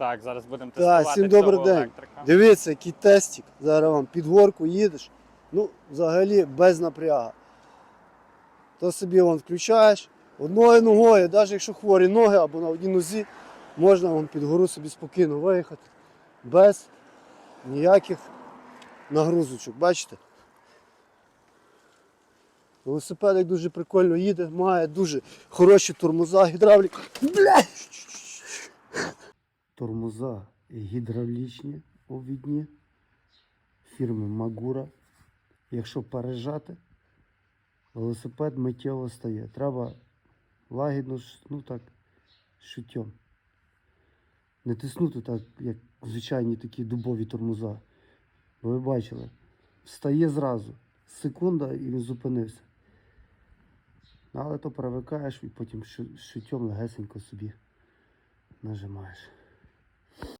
Так, зараз будемо Так, тестувати всім добрий день. електрика. Дивіться, який тестик. Зараз вам під горку їдеш. Ну, взагалі без напряга. То собі вон включаєш одною ногою, навіть якщо хворі ноги або на одній нозі, можна вон під гору собі спокійно виїхати. Без ніяких нагрузочок. Бачите? Велосипедик дуже прикольно їде, має дуже хороші тормоза, гідравліка. Бля! Тормоза гідравлічні овідні фірми Магура. Якщо пережати, велосипед миттєво стає. Треба лагідно, ну так, шутьом. Не тиснути так, як звичайні такі дубові тормоза. Бо ви бачили, встає зразу. Секунда і він зупинився. Але то привикаєш і потім шу- шутьом легесенько собі нажимаєш.